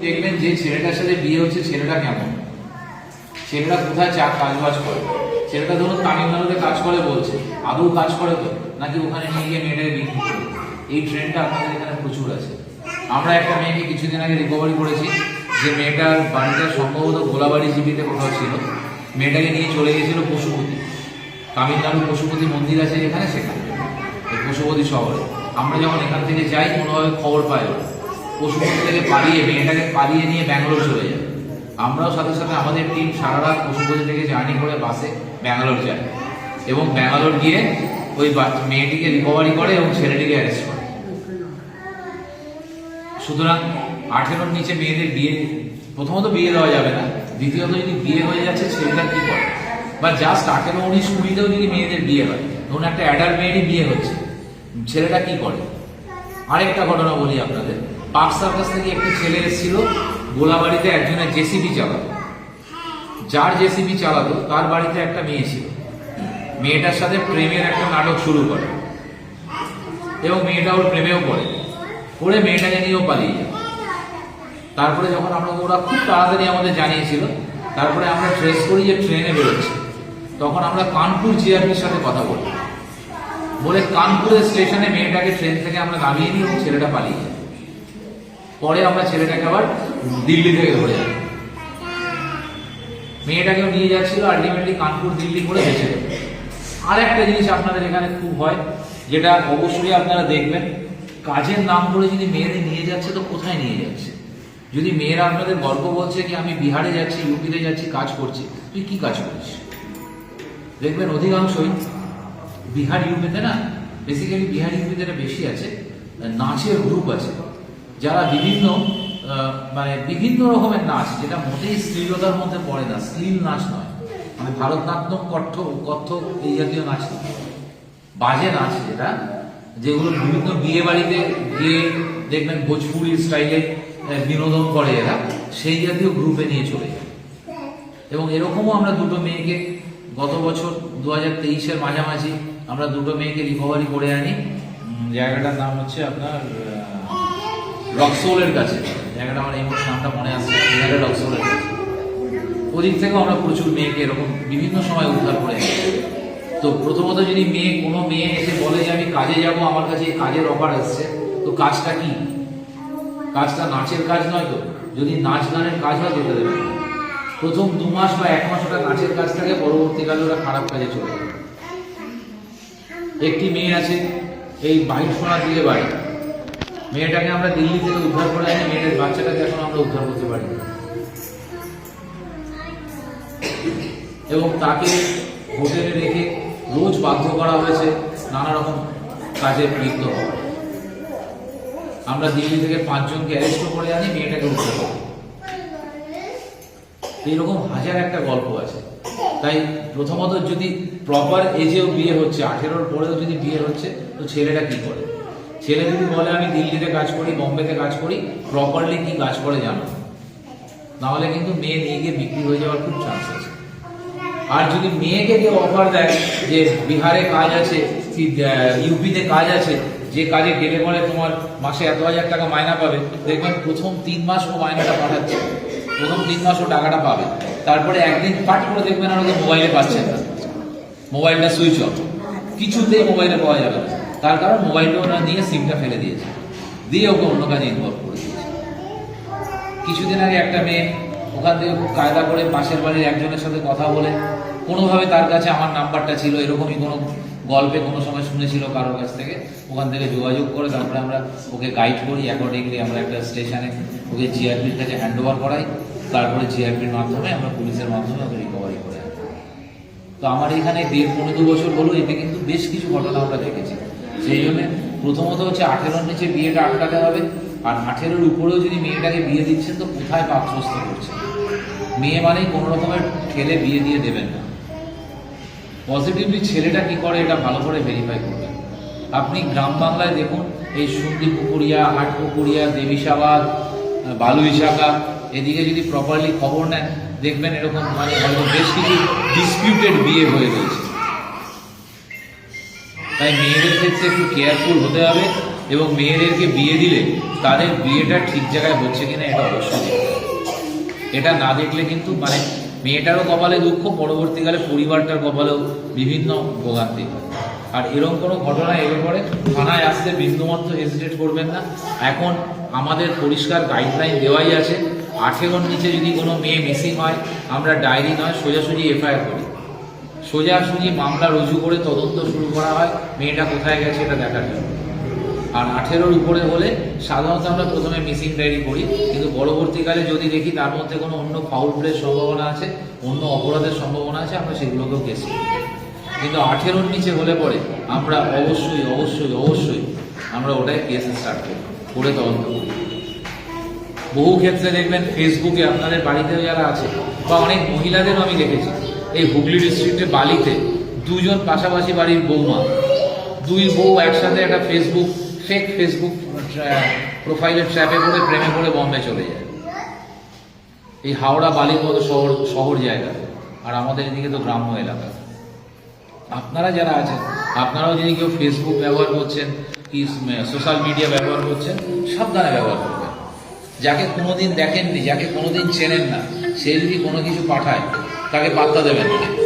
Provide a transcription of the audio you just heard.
দেখবেন যে ছেলেটার সাথে বিয়ে হচ্ছে, ছেলেটা কেমন? ছেলেটা কোথায় চা কাজ বাজ করে? ছেলেটা ধরুন তামিলনাড়ুতে কাজ করে বলছে, আদৌ কাজ করে তো? নাকি ওখানে নিয়ে গিয়ে মেয়েটাকে বিক্রি করে এই ট্রেন্ডটা আপনাদের এখানে প্রচুর আছে। আমরা একটা মেয়েকে কিছুদিন আগে রিকভারি করেছি, যে মেয়েটার বাড়িটা সম্ভবত গোলাবাড়ি জিবিতে কোথাও ছিল। মেয়েটাকে নিয়ে চলে গেছিল পশুপতি। তামিলনাড়ু পশুপতি মন্দির আছে যেখানে সেখানে। পশুপতি শহরে। আমরা যখন এখান থেকে যাই কোনোভাবে খবর পাই ওরা। পশুপতি থেকে পালিয়ে মেয়েটাকে পালিয়ে নিয়ে ব্যাঙ্গালোর চলে যায়। আমরাও সাথে সাথে আমাদের টিম সারা রাত পশুপতি থেকে জার্নি করে বাসে ব্যাঙ্গালোর যায় এবং ব্যাঙ্গালোর গিয়ে ওই মেয়েটিকে রিকভারি করে এবং ছেলেটিকে অ্যারেস্ট করে। সুতরাং আঠেরোর নিচে মেয়েদের বিয়ে প্রথমত বিয়ে দেওয়া যাবে না, দ্বিতীয়ত যদি বিয়ে হয়ে যাচ্ছে ছেলেটা কি করে? বা জাস্ট আঠেরো, উনিশ, কুড়িতেও যদি মেয়েদের বিয়ে হয়, ধরুন একটা অ্যাডাল্ট মেয়েরই বিয়ে হচ্ছে, ছেলেটা কি করে? আরেকটা ঘটনা বলি আপনাদের। পার্ক সার্কাস থেকে একটি ছেলে এসেছিল, গোলাবাড়িতে একজনের জেসিবি চালাতো। যার জেসিবি চালাতো, তার বাড়িতে একটা মেয়ে ছিল। মেয়েটার সাথে প্রেমের একটা নাটক শুরু করে। এবং মেয়েটা ওর প্রেমেও পড়ে পড়ে মেয়েটাকে নিয়েও পালিয়ে যায়। তারপরে যখন আমরা ওরা খুব তাড়াতাড়ি আমাদের জানিয়েছিল, তারপরে আমরা ট্রেস করি যে ট্রেনে বেরোচ্ছে। তখন আমরা কানপুর জিআরপির সাথে কথা বলি। বলে কানপুরের স্টেশনে মেয়েটাকে ট্রেন থেকে আমরা নামিয়ে নিই এবং ছেলেটা পালিয়ে পরে আমরা ছেলেটাকে আবার দিল্লি থেকে ধরে যাই মেয়েটাকেও নিয়ে যাচ্ছিল আলটিমেটলি কানপুর দিল্লি করে বেঁচে আর একটা জিনিস আপনাদের এখানে খুব হয়, যেটা অবশ্যই আপনারা দেখবেন, কাজের নাম করে যদি মেয়েদের নিয়ে যাচ্ছে তো কোথায় নিয়ে যাচ্ছে? যদি মেয়েরা আপনাদের গল্প বলছে কি আমি বিহারে যাচ্ছি, ইউপিতে যাচ্ছি, কাজ করছি, তুই কি কাজ করিস? দেখবেন অধিকাংশই বিহার ইউপিতে না বেসিক্যালি বিহার ইউপিতে বেশি আছে, নাচের গ্রুপ আছে। যারা বিভিন্ন মানে বিভিন্ন রকমের নাচ, যেটা মোটেই শ্লীলতার মধ্যে পড়ে না শ্লীল নাচ নয়। মানে ভারতনাট্যম কত্থ কত্থক, এই জাতীয় নাচ বাজে নাচ যেটা যেগুলো বিভিন্ন বিয়ে বাড়িতে গিয়ে দেখবেন ভোজপুরি স্টাইলে বিনোদন করে এরা, সেই জাতীয় গ্রুপে নিয়ে চলে যায়। এবং এরকমও আমরা দুটো মেয়েকে গত বছর দু হাজার তেইশের মাঝামাঝি আমরা দুটো মেয়েকে রিকভারি করে আনি। জায়গাটার নাম হচ্ছে আপনার রক্সোলের কাছে। জায়গাটা আমার এই মুহূর্তে নামটা মনে আসছে বিহারের রক্সোলের কাছে। ওদিক থেকেও আমরা প্রচুর মেয়েকে এরকম বিভিন্ন সময় উদ্ধার করে। তো প্রথমত যদি মেয়ে, কোনো মেয়ে এসে বলে যে আমি কাজে যাব, আমার কাছে এই কাজের অফার আসছে, তো কাজটা কি? কাজটা নাচের কাজ নয় তো? যদি নাচ গানের কাজ হয় যেতে দেবে। প্রথম দু মাস বা এক মাস ওটা নাচের কাজ থাকে, পরবর্তীকালে ওরা খারাপ কাজে চলে যাবে একটি মেয়ে আছে, এই বাইক সোনার দিকে বাড়ি। মেয়েটাকে আমরা দিল্লি থেকে উদ্ধার করে আনি মেয়েটার বাচ্চাটাকে এখন আমরা উদ্ধার করতে পারি। এবং তাকে হোটেলে রেখে রোজ বাধ্য করা হয়েছে নানা রকম কাজে লিপ্ত হওয়া আমরা দিল্লি থেকে পাঁচজনকে অ্যারেস্ট করে আনি, মেয়েটাকে উদ্ধার করি। এইরকম হাজার একটা গল্প আছে। তাই প্রথমত যদি প্রপার এজেও বিয়ে হচ্ছে, আঠেরোর পরেও যদি বিয়ে হচ্ছে, তো ছেলেটা কি করে? ছেলে যদি বলে, আমি দিল্লিতে কাজ করি, বোম্বেতে কাজ করি প্রপারলি কি কাজ করে জানো? নাহলে কিন্তু মেয়ে নিয়ে গিয়ে বিক্রি হয়ে যাওয়ার খুব চান্স আছে। আর যদি মেয়েকে কেউ অফার দেয় যে বিহারে কাজ আছে, কি ইউপিতে কাজ আছে, যে কাজে গেলে পরে তোমার মাসে এত হাজার টাকা মায়না পাবে, দেখবেন প্রথম তিন মাস ও মায়নাটা পাঠাচ্ছে। প্রথম তিন মাস ও টাকাটা পাবে। তারপরে একদিন পাঠ করে দেখবেন আর ওকে মোবাইলে পাচ্ছেন না। মোবাইলটা সুইচ অফ কিছুতেই মোবাইলে পাওয়া যাবে না। তার কারণ মোবাইলটা ওরা নিয়ে সিমটা ফেলে দিয়েছে। দিয়ে ওকে অন্য কাজে ইনভলভ করে দিয়েছে। কিছুদিন আগে একটা মেয়ে ওখান থেকে খুব কায়দা করে পাশের বাড়ির একজনের সাথে কথা বলে, কোনোভাবে তার কাছে আমার নাম্বারটা ছিল, এরকমই কোনো গল্পে কোনো সময় শুনেছিল কারোর কাছ থেকে। ওখান থেকে যোগাযোগ করে তারপরে আমরা ওকে গাইড করি অ্যাকর্ডিংলি আমরা একটা স্টেশনে ওকে জিআরপির কাছে হ্যান্ড ওভার করাই। তারপরে জিআরপির মাধ্যমে আমরা পুলিশের মাধ্যমে ওকে রিকভারি করে তো আমার এখানে দেড় পনেরো দু বছর হলো, এতে কিন্তু বেশ কিছু ঘটনা আমরা দেখেছি। সেই জন্য প্রথমত হচ্ছে আঠেরোর নিচে বিয়েটা আটকাতে হবে, আর আঠেরোর উপরেও যদি মেয়েটাকে বিয়ে দিচ্ছেন, তো কোথায় পাত্রস্থ করছেন? মেয়ে মানেই কোনো রকমের ঠেলে বিয়ে দিয়ে দেবেন না। পজিটিভলি ছেলেটা কি করে এটা ভালো করে ভেরিফাই করবেন? আপনি গ্রাম বাংলায় দেখুন, এই সুন্দি পুকুরিয়া, হাট পুকুরিয়া দেবিসাবাদ বালুই শাখা এদিকে যদি প্রপারলি খবর নেন, দেখবেন এরকম মানে বেশ কিছু ডিসপিউটেড বিয়ে হয়ে রয়েছে। তাই মেয়েদের ক্ষেত্রে একটু কেয়ারফুল হতে হবে এবং মেয়েদেরকে বিয়ে দিলে তাদের বিয়েটা ঠিক জায়গায় হচ্ছে কিনা এটা অবশ্যই এটা না দেখলে কিন্তু মানে মেয়েটারও কপালে দুঃখ, পরবর্তীকালে পরিবারটার কপালেও বিভিন্ন ভোগান্তি হয়। আর এরকম কোনো ঘটনা এর পরে থানায় আসতে বিন্দুমাত্র হেজিটেট করবেন না। এখন আমাদের পরিষ্কার গাইডলাইন দেওয়াই আছে। আঠেরোর নিচে যদি কোনো মেয়ে মিসিং হয়, আমরা ডায়েরি নয়, সোজাসুজি এফআইআর করি। সোজাসুজি মামলা রুজু করে তদন্ত শুরু করা হয়, মেয়েটা কোথায় গেছে এটা দেখার জন্য। আর আঠেরোর উপরে হলে সাধারণত আমরা প্রথমে মিসিং ডায়েরি করি কিন্তু পরবর্তীকালে যদি দেখি তার মধ্যে কোনো অন্য ফাউল প্লের সম্ভাবনা আছে, অন্য অপরাধের সম্ভাবনা আছে, আমরা সেগুলোকেও কেস কিন্তু আঠেরোর নিচে হলে পরে আমরা অবশ্যই অবশ্যই অবশ্যই আমরা ওটাই কেস স্টার্ট করি, করে তদন্ত করি। বহু ক্ষেত্রে দেখবেন ফেসবুকে আপনাদের বাড়িতে যারা আছে, বা অনেক মহিলাদেরও আমি দেখেছি এই হুগলি ডিস্ট্রিক্টে বালিতে দুজন পাশাপাশি বাড়ির বৌমা। দুই বউ একসাথে একটা ফেসবুক ফেক ফেসবুক প্রোফাইলের ট্র্যাপে পড়ে প্রেমে পড়ে বম্বে চলে যায়। এই হাওড়া বালির মতো শহর শহর জায়গা। আর আমাদের এদিকে তো গ্রাম্য এলাকা। আপনারা যারা আছেন, আপনারাও যদি কেউ ফেসবুক ব্যবহার করছেন, কি সোশ্যাল মিডিয়া ব্যবহার করছেন, সাবধানে ব্যবহার করবেন। যাকে কোনোদিন দেখেননি, যাকে কোনোদিন চেনেন না, সে যদি কোনো কিছু পাঠায় তাকে পাত্তা দেবেন। না